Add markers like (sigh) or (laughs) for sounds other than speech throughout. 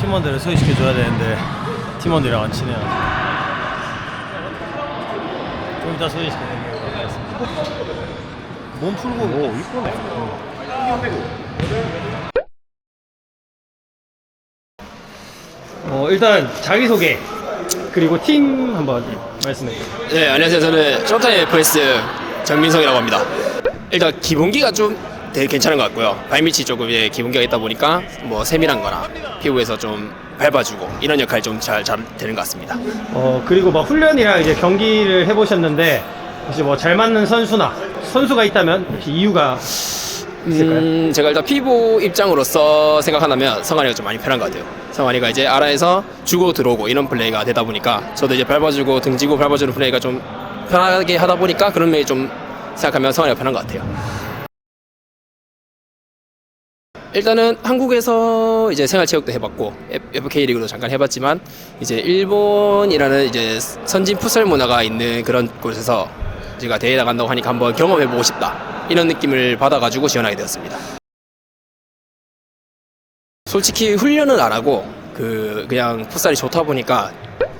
팀원들을 소개시켜줘야 되는데 팀원들이랑 안 친해요. 좀 이따 소개시켜드리도록 하겠습니다. 몸 풀고 오 이쁘네. 어 일단 자기 소개 그리고 팀 한번 말씀해 주세요. 네, 안녕하세요. 저는 쇼타임 FS 정민성이라고 합니다. 일단 기본기가 좀 되게 괜찮은 것 같고요. 발밑이 조금 예, 기본기가 있다 보니까 뭐 세밀한 거나 피부에서 좀 밟아주고 이런 역할이 좀잘 잘 되는 것 같습니다. 어 그리고 뭐 훈련이랑 이제 경기를 해보셨는데 혹시 뭐 잘 맞는 선수나 선수가 있다면 혹시 이유가 있을까요? 음, 제가 일단 피부 입장으로서 생각한다면 성환이가 좀 많이 편한 것 같아요. 성환이가 이제 아라에서 주고 들어오고 이런 플레이가 되다 보니까 저도 이제 밟아주고 등지고 밟아주는 플레이가 좀 편하게 하다 보니까 그런 면이 좀 생각하면 성환이가 편한 것 같아요. 일단은 한국에서 이제 생활체육도 해봤고 FK 리그도 잠깐 해봤지만 이제 일본이라는 이제 선진 풋살 문화가 있는 그런 곳에서 제가 대회 나간다고 하니까 한번 경험해보고 싶다 이런 느낌을 받아가지고 지원하게 되었습니다. 솔직히 훈련은 안 하고 그 그냥 풋살이 좋다 보니까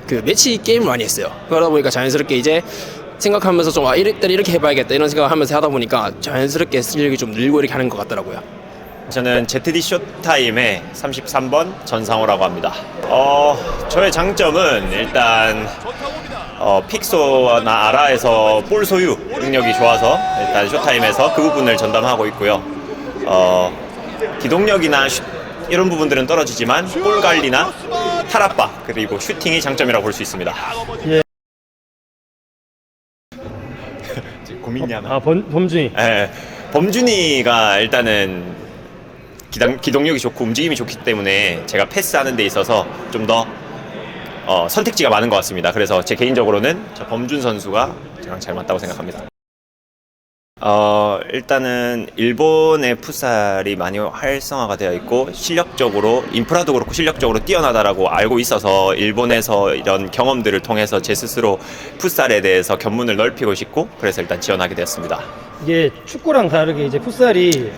그 매치 게임을 많이 했어요. 그러다 보니까 자연스럽게 이제 생각하면서 좀 아, 이럴 때 이렇게 해봐야겠다 이런 생각을 하면서 하다 보니까 자연스럽게 실력이 좀 늘고 이렇게 하는 것 같더라고요. 저는 ZD 쇼타임의 33번 전상호라고 합니다. 어, 저의 장점은 일단 어, 픽소나 아라에서 볼 소유 능력이 좋아서 일단 쇼타임에서 그 부분을 전담하고 있고요. 어, 기동력이나 슛, 이런 부분들은 떨어지지만 볼 관리나 탈압박 그리고 슈팅이 장점이라고 볼 수 있습니다. 예. 고민이 하나. 아 범, 범준이 예, 범준이가 일단은 기당, 기동력이 좋고 움직임이 좋기 때문에 제가 패스하는 데 있어서 좀더 어, 선택지가 많은 것 같습니다. 그래서 제 개인적으로는 저 범준 선수가 저랑 잘 맞다고 생각합니다. 어, 일단은 일본의 풋살이 많이 활성화가 되어 있고 실력적으로 인프라도 그렇고 실력적으로 뛰어나다라고 알고 있어서 일본에서 이런 경험들을 통해서 제 스스로 풋살에 대해서 견문을 넓히고 싶고 그래서 일단 지원하게 되었습니다. 이게 축구랑 다르게 이제 풋살이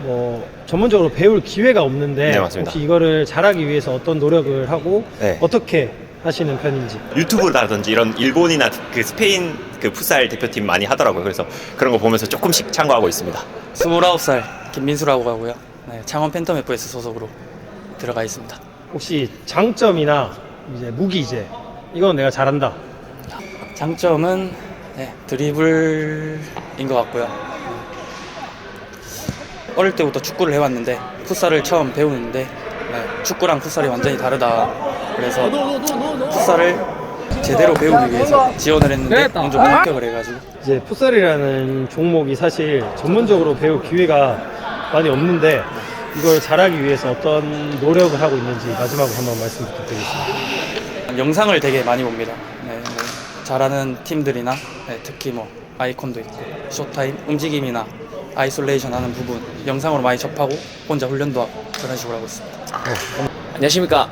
뭐 전문적으로 배울 기회가 없는데 네, 맞습니다. 혹시 이거를 잘하기 위해서 어떤 노력을 하고 네. 어떻게 하시는 편인지 유튜브라든지 이런 일본이나 그 스페인 그 풋살 대표팀 많이 하더라고요. 그래서 그런 거 보면서 조금씩 참고하고 있습니다. 29살 김민수라고 하고요. 네, 창원 팬텀 FS 소속으로 들어가 있습니다. 혹시 장점이나 이제 무기 이제 이건 내가 잘한다 장점은 네, 드리블인 것 같고요. 어릴 때부터 축구를 해왔는데 풋살을 처음 배우는데 네, 축구랑 풋살이 완전히 다르다. 그래서 풋살을 제대로 배우기 위해서 지원을 했는데 먼저 합격을 해가지고 이제 풋살이라는 종목이 사실 전문적으로 배울 기회가 많이 없는데 이걸 잘하기 위해서 어떤 노력을 하고 있는지 마지막으로 한번 말씀 부탁드리겠습니다. 영상을 되게 많이 봅니다. 네, 뭐 잘하는 팀들이나 네, 특히 뭐 아이콘도 있고 쇼타임 움직임이나 아이솔레이션 하는 부분 영상으로 많이 접하고 혼자 훈련도 하고 그런 식으로 하고 있습니다. 안녕하십니까.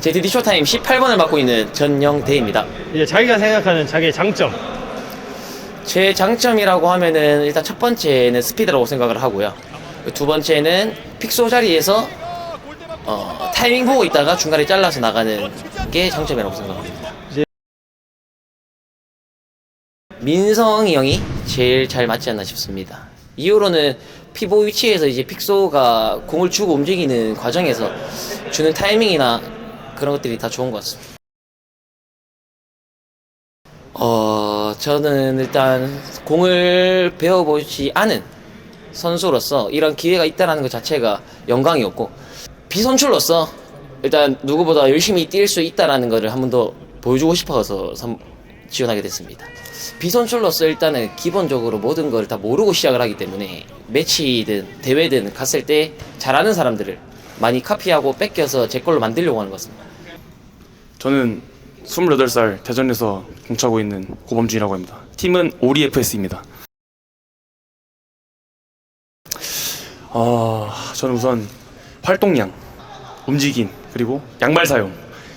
JTD 쇼타임 18번을 맡고 있는 전영대입니다. 이제 자기가 생각하는 자기의 장점 제 장점이라고 하면은 일단 첫 번째는 스피드라고 생각을 하고요. 두 번째는 픽소 자리에서 어, 타이밍 보고 있다가 중간에 잘라서 나가는 게 장점이라고 생각합니다. 민성이 형이 제일 잘 맞지 않나 싶습니다. 이후로는 피보 위치에서 이제 픽소가 공을 주고 움직이는 과정에서 주는 타이밍이나 그런 것들이 다 좋은 것 같습니다. 어, 저는 일단 공을 배워보지 않은 선수로서 이런 기회가 있다는 것 자체가 영광이었고, 비선출로서 일단 누구보다 열심히 뛸 수 있다는 것을 한 번 더 보여주고 싶어서 선- 지원하게 됐습니다. 비선출로서 일단은 기본적으로 모든 걸 다 모르고 시작을 하기 때문에 매치든 대회든 갔을 때 잘하는 사람들을 많이 카피하고 뺏겨서 제 걸로 만들려고 하는 것 같습니다. 저는 28살 대전에서 공차고 있는 고범준이라고 합니다. 팀은 오리 FS입니다. 어, 저는 우선 활동량, 움직임, 그리고 양발 사용,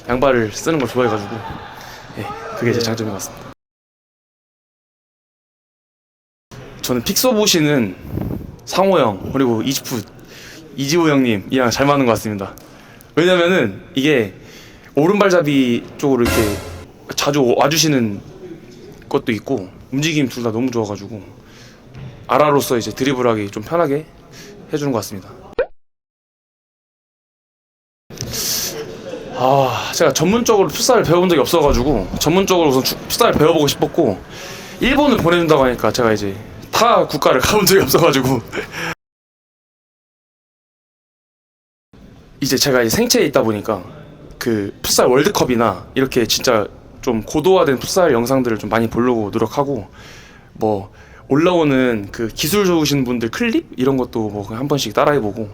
양발을 쓰는 걸 좋아해가지고 예, 그게 제 장점인 것 같습니다. 저는 픽소 보시는 상호 형 그리고 이지프 이지호 형님이랑 잘 맞는 것 같습니다. 왜냐면은 이게 오른발잡이 쪽으로 이렇게 자주 와주시는 것도 있고 움직임 둘 다 너무 좋아가지고 아라로서 이제 드리블하기 좀 편하게 해주는 것 같습니다. 아 제가 전문적으로 풋살을 배워본 적이 없어가지고 전문적으로 우선 축- 풋살을 배워보고 싶었고 일본을 보내준다고 하니까 제가 이제 타 국가를 (laughs) 가본 적이 없어가지고 이제 제가 이제 생체에 있다 보니까 그 풋살 월드컵이나 이렇게 진짜 좀 고도화된 풋살 영상들을 좀 많이 보려고 노력하고 뭐 올라오는 그 기술 좋으신 분들 클립 이런 것도 뭐 한 번씩 따라해보고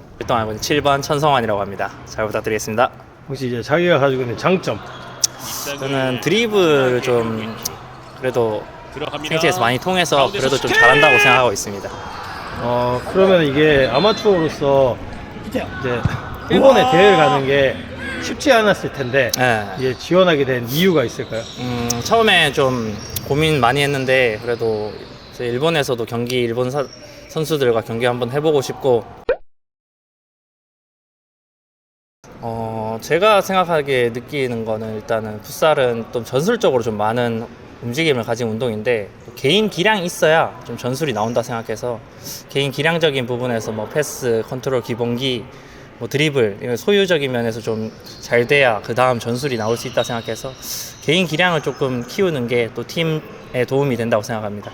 있는 7번 천성환이라고 합니다. 잘 부탁드리겠습니다. 혹시 이제 자기가 가지고 있는 장점 저는 드리블을 좀 그래도 생체에서 많이 통해서 그래도 좀 잘한다고 생각하고 있습니다. 어 그러면 이게 아마추어로서 이제 일본에 대회를 가는 게 쉽지 않았을 텐데 네. 이제 지원하게 된 이유가 있을까요? 음, 처음에 좀 고민 많이 했는데 그래도 이제 일본에서도 경기 일본 사- 선수들과 경기 한번 해보고 싶고 어, 제가 생각하기에 느끼는 거는 일단은 풋살은 좀 전술적으로 좀 많은 움직임을 가진 운동인데 또 개인 기량이 있어야 좀 전술이 나온다 생각해서 개인 기량적인 부분에서 뭐 패스, 컨트롤, 기본기, 뭐 드리블 이런 소유적인 면에서 좀 잘 돼야 그 다음 전술이 나올 수 있다 생각해서 개인 기량을 조금 키우는 게 또 팀에 도움이 된다고 생각합니다.